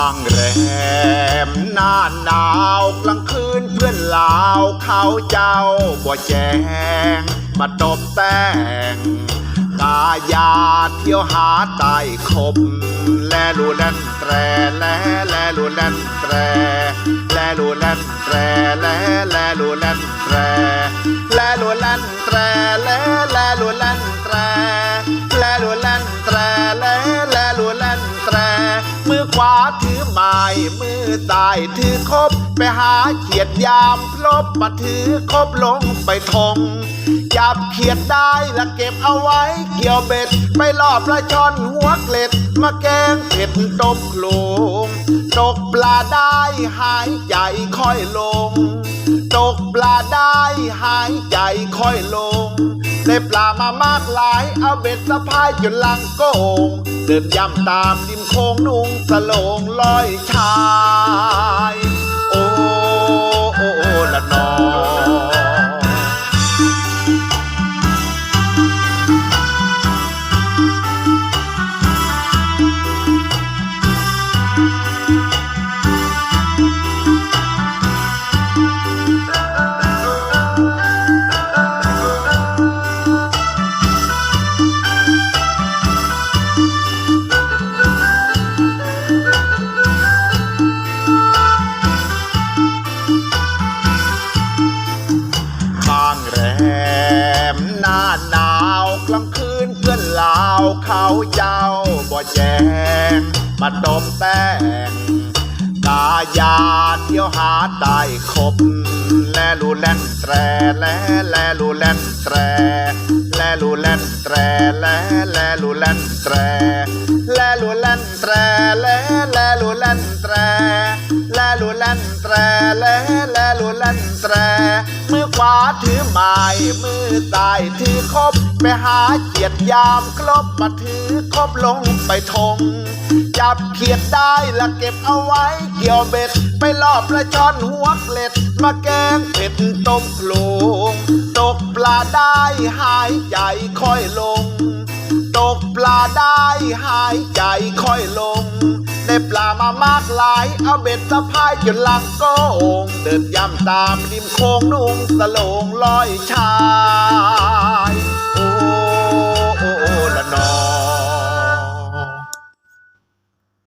างแรมหน้าหนาวกลางคืนเพื่อนลาวเขาเจ้าบ่แจงมาตบแต่งกายาเที่ยวหาใต้คบ แลลูแลนแตรแลแลลูแลนแตรแลลูแลนแตรแลแลลูแลนแตรแลลูแลนแตรแลแลลูแลน ถือไม้มือซ้ายถือคบไปหาเขียดยามพลบมาถือคบลงไปทงจับเขียดได้และเก็บเอาไว้เกี่ยวเบ็ด ไปลอบละช่อนหัวเกล็ด มาแกงเผ็ดต้มโคลงตกปลาได้หายใจค่อยลง ตกปลาได้หายใจค่อยลงได้ปลามามากหลายเอาเบ็ดสะพายจนลังโกง เดินย่ำตามริมโค้งนุ่งสโลงลอยชา เขาเจ้าบ่แจงมาดมแต่งกายาเที่ยวหาได้ครบแลลูแลนแตรแลแลลูแลนแตรแลลูแลนแตรแลแลลูแลนแตรแลลูแลนแตรแลแลลูแลนแตรแลลูแลนแตรแลแลลูแลนแตร ถือไม้มือซ้ายถือคบไปหาเขียดยามครบมาถือคบลงไปทง จับเขียดได้และเก็บเอาไว้เกี่ยวเบ็ด ไปลอบประชอนหัวเกล็ด มาแกงเผ็ดต้มโคลงตกปลาได้หายใจค่อยลง ตกปลาได้หายใจค่อยลง ปลามามากหลาย เอาเบ็ดสะพายจนลังโกง เดินย่ำตามริมโค้งนุ่งสโลงลอยชาย